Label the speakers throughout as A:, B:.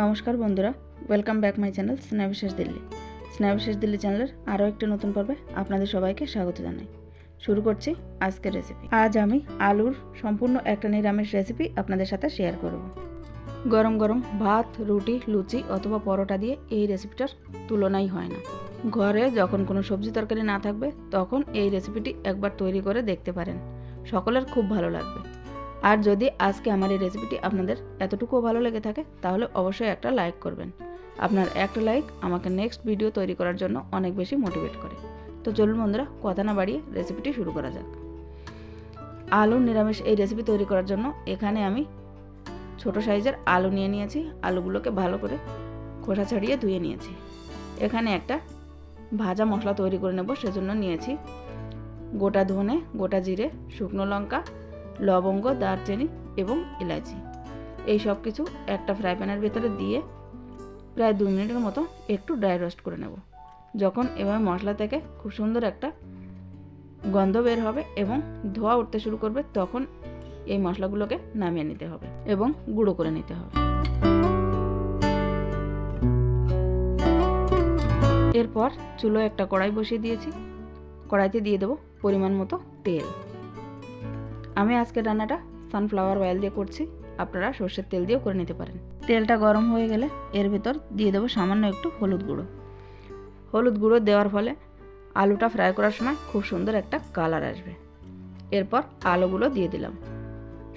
A: নমস্কার বন্ধুরা welcome back my channel Snehabishesh Delhi Snehabishesh Delhi চ্যানেলের আরও একটি নতুন পর্বে আপনাদের সবাইকে স্বাগত জানাই শুরু করছি আজকের রেসিপি আজ আমি আলুর সম্পূর্ণ একটা নিরামিষ রেসিপি আপনাদের সাথে শেয়ার করব গরম গরম ভাত রুটি লুচি অথবা পরোটা দিয়ে এই রেসিপিটার তুলনাই হয় না ঘরে যখন কোনো সবজি তরকারি না থাকবে তখন এই রেসিপিটি একবার তৈরি করে দেখতে পারেন সকলের খুব ভালো লাগবে আর যদি আজকে আমার এই রেসিপিটি আপনাদের এতটুকুও ভালো লেগে থাকে তাহলে অবশ্যই একটা লাইক করবেন আপনার একটা লাইক আমাকে নেক্সট ভিডিও তৈরি করার জন্য অনেক বেশি মোটিভেট করে তো চলুন বন্ধুরা কথা না বাড়িয়ে রেসিপিটি শুরু করা যাক আলু নিরামিষ এই রেসিপি তৈরি করার জন্য এখানে আমি ছোট সাইজের আলু নিয়ে নিয়েছি আলুগুলোকে ভালো করে খোসা ছাড়িয়ে ধুয়ে নিয়েছি এখানে একটা ভাজা মশলা তৈরি করে নেব সেজন্য নিয়েছি গোটা ধনে গোটা জিরে শুকনো লঙ্কা লবঙ্গ দারচিনি এবং এলাচি এই সব কিছু একটা ফ্রাই প্যানের ভেতরে দিয়ে প্রায় দু মিনিটের মতো একটু ড্রাই রোস্ট করে নেব যখন এভাবে মশলা থেকে খুব সুন্দর একটা গন্ধ বের হবে এবং ধোয়া উঠতে শুরু করবে তখন এই মশলাগুলোকে নামিয়ে নিতে হবে এবং গুঁড়ো করে নিতে হবে এরপর চুলো একটা কড়াই বসিয়ে দিয়েছি কড়াইতে দিয়ে দেবো পরিমাণ মতো তেল আমি আজকে রান্নাটা সানফ্লাওয়ার অয়েল দিয়ে করছি আপনারা সর্ষের তেল দিয়েও করে নিতে পারেন তেলটা গরম হয়ে গেলে এর ভেতর দিয়ে দেবো সামান্য একটু হলুদ গুঁড়ো হলুদ গুঁড়ো দেওয়ার ফলে আলুটা ফ্রাই করার সময় খুব সুন্দর একটা কালার আসবে এরপর আলুগুলো দিয়ে দিলাম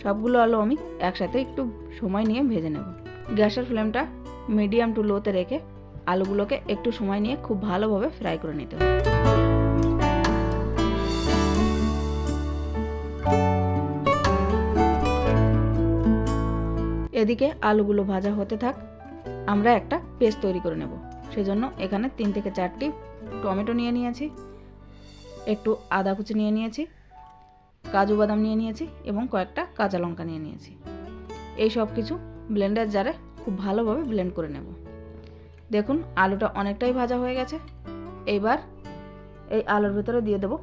A: সবগুলো আলু আমি একসাথে একটু সময় নিয়ে ভেজে নেব গ্যাসের ফ্লেমটা মিডিয়াম টু লোতে রেখে আলুগুলোকে একটু সময় নিয়ে খুব ভালোভাবে ফ্রাই করে নিতে হবে এদিকে আলুগুলো ভাজা হতে থাক আমরা একটা পেস্ট তৈরি করে নেব সেজন্য এখানে তিন থেকে চারটি টমেটো নিয়ে নিয়েছি একটু আদা কুচি নিয়ে নিয়েছি কাজু বাদাম নিয়ে নিয়েছি এবং কয়েকটা কাঁচা লঙ্কা নিয়ে নিয়েছি এই সব কিছু ব্লেন্ডার জারে খুব ভালোভাবে ব্লেন্ড করে নেব দেখুন আলুটা অনেকটাই ভাজা হয়ে গেছে এইবার এই আলুর ভেতরে দিয়ে দেব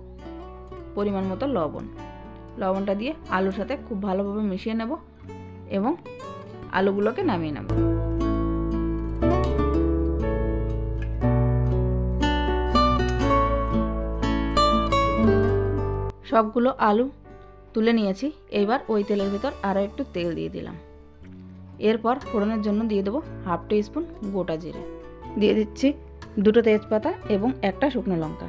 A: পরিমাণ মতো লবণ লবণটা দিয়ে আলুর সাথে খুব ভালোভাবে মিশিয়ে নেব এবং আলুগুলোকে নামিয়ে নেব সবগুলো আলু তুলে নিয়েছি এইবার ওই তেলের ভিতর আরও একটু তেল দিয়ে দিলাম এরপর ফোড়নের জন্য দিয়ে দেবো হাফ টি স্পুন গোটা জিরে দিয়ে দিচ্ছি দুটো তেজপাতা এবং একটা শুকনো লঙ্কা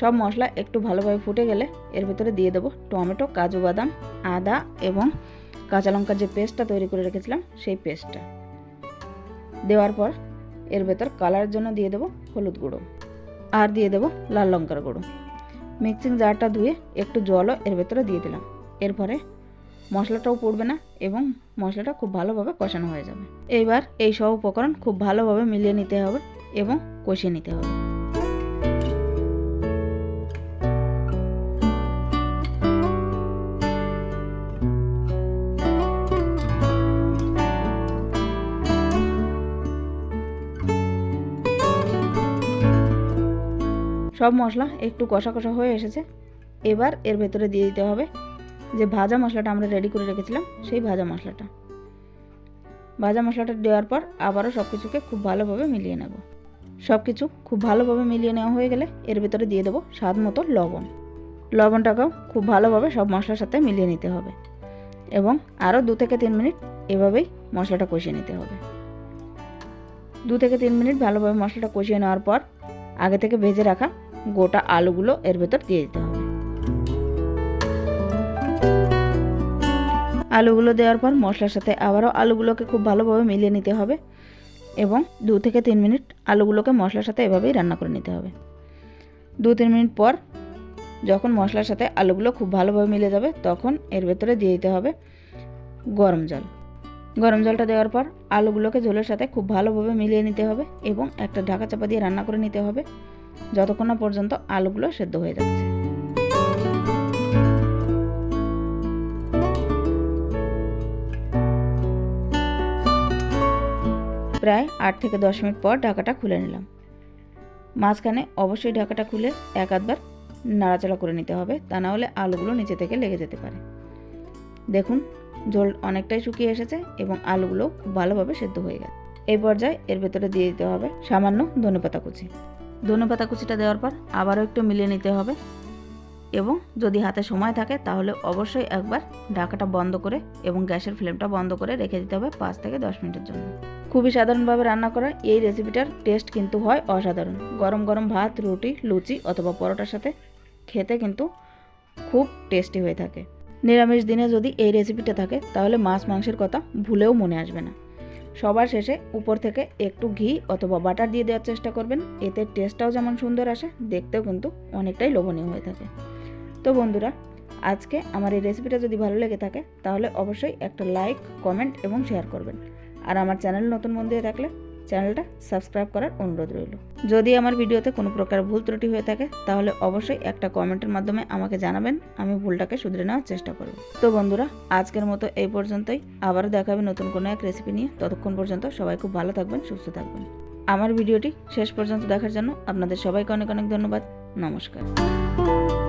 A: সব মশলা একটু ভালোভাবে ফুটে গেলে এর ভিতরে দিয়ে দেবো টমেটো কাজু বাদাম আদা এবং কাঁচা লঙ্কার যে পেস্টটা তৈরি করে রেখেছিলাম সেই পেস্টটা দেওয়ার পর এর ভেতর কালার জন্য দিয়ে দেবো হলুদ গুঁড়ো আর দিয়ে দেবো লাল লঙ্কার গুঁড়ো মিক্সিং জারটা ধুয়ে একটু জলও এর ভেতরে দিয়ে দিলাম এরপরে মশলাটাও পড়বে না এবং মশলাটা খুব ভালোভাবে কষানো হয়ে যাবে এইবার এই সব উপকরণ খুব ভালোভাবে মিলিয়ে নিতে হবে এবং কষিয়ে নিতে হবে সব মশলা একটু কষা কষা হয়ে এসেছে এবার এর ভেতরে দিয়ে দিতে হবে যে ভাজা মশলাটা আমরা রেডি করে রেখেছিলাম সেই ভাজা মশলাটা ভাজা মশলাটা দেওয়ার পর আবারও সব কিছুকে খুব ভালোভাবে মিলিয়ে নেব সব কিছু খুব ভালোভাবে মিলিয়ে নেওয়া হয়ে গেলে এর ভেতরে দিয়ে দেবো স্বাদ মতো লবণ লবণটাকেও খুব ভালোভাবে সব মশলার সাথে মিলিয়ে নিতে হবে এবং আরও দু থেকে তিন মিনিট এভাবেই মশলাটা কষিয়ে নিতে হবে দু থেকে তিন মিনিট ভালোভাবে মশলাটা কষিয়ে নেওয়ার পর আগে থেকে ভেজে রাখা গোটা আলুগুলো এর ভেতর দিয়ে দিতে হবে আলুগুলো দেওয়ার পর মশলার সাথে আবারও আলুগুলোকে খুব ভালোভাবে মিলিয়ে নিতে হবে এবং দু থেকে তিন মিনিট আলুগুলোকে মশলার সাথে এভাবেই রান্না করে নিতে হবে দু তিন মিনিট পর যখন মশলার সাথে আলুগুলো খুব ভালোভাবে মিলে যাবে তখন এর ভেতরে দিয়ে দিতে হবে গরম জল গরম জলটা দেওয়ার পর আলুগুলোকে ঝোলের সাথে খুব ভালোভাবে মিলিয়ে নিতে হবে এবং একটা ঢাকা চাপা দিয়ে রান্না করে নিতে হবে যতক্ষণ না পর্যন্ত আলুগুলো সেদ্ধ হয়ে যাচ্ছে প্রায় আট থেকে দশ মিনিট পর ঢাকাটা খুলে নিলাম মাঝখানে অবশ্যই ঢাকাটা খুলে এক আধবার নাড়াচাড়া করে নিতে হবে তা না হলে আলুগুলো নিচে থেকে লেগে যেতে পারে দেখুন জল অনেকটাই শুকিয়ে এসেছে এবং আলুগুলো ভালোভাবে সেদ্ধ হয়ে গেছে এই পর্যায়ে এর ভেতরে দিয়ে দিতে হবে সামান্য ধনেপাতা কুচি ধনে পাতা কুচিটা দেওয়ার পর আবারও একটু মিলিয়ে নিতে হবে এবং যদি হাতে সময় থাকে তাহলে অবশ্যই একবার ঢাকাটা বন্ধ করে এবং গ্যাসের ফ্লেমটা বন্ধ করে রেখে দিতে হবে পাঁচ থেকে দশ মিনিটের জন্য খুবই সাধারণভাবে রান্না করা এই রেসিপিটার টেস্ট কিন্তু হয় অসাধারণ গরম গরম ভাত রুটি লুচি অথবা পরোটার সাথে খেতে কিন্তু খুব টেস্টি হয়ে থাকে নিরামিষ দিনে যদি এই রেসিপিটা থাকে তাহলে মাছ মাংসের কথা ভুলেও মনে আসবে না সবার শেষে উপর থেকে একটু ঘি অথবা বাটার দিয়ে দেওয়ার চেষ্টা করবেন এতে টেস্টটাও যেমন সুন্দর আসে দেখতেও কিন্তু অনেকটাই লোভনীয় হয়ে থাকে তো বন্ধুরা আজকে আমার এই রেসিপিটা যদি ভালো লেগে থাকে তাহলে অবশ্যই একটা লাইক কমেন্ট এবং শেয়ার করবেন আর আমার চ্যানেল নতুন মন দিয়ে থাকলে চ্যানেলটা সাবস্ক্রাইব করার অনুরোধ রইল যদি আমার ভিডিওতে কোনো প্রকার ভুল ত্রুটি হয়ে থাকে তাহলে অবশ্যই একটা কমেন্টের মাধ্যমে আমাকে জানাবেন আমি ভুলটাকে শুধরে নেওয়ার চেষ্টা করব তো বন্ধুরা আজকের মতো এই পর্যন্তই আবারও দেখাবে নতুন কোনো এক রেসিপি নিয়ে ততক্ষণ পর্যন্ত সবাই খুব ভালো থাকবেন সুস্থ থাকবেন আমার ভিডিওটি শেষ পর্যন্ত দেখার জন্য আপনাদের সবাইকে অনেক অনেক ধন্যবাদ নমস্কার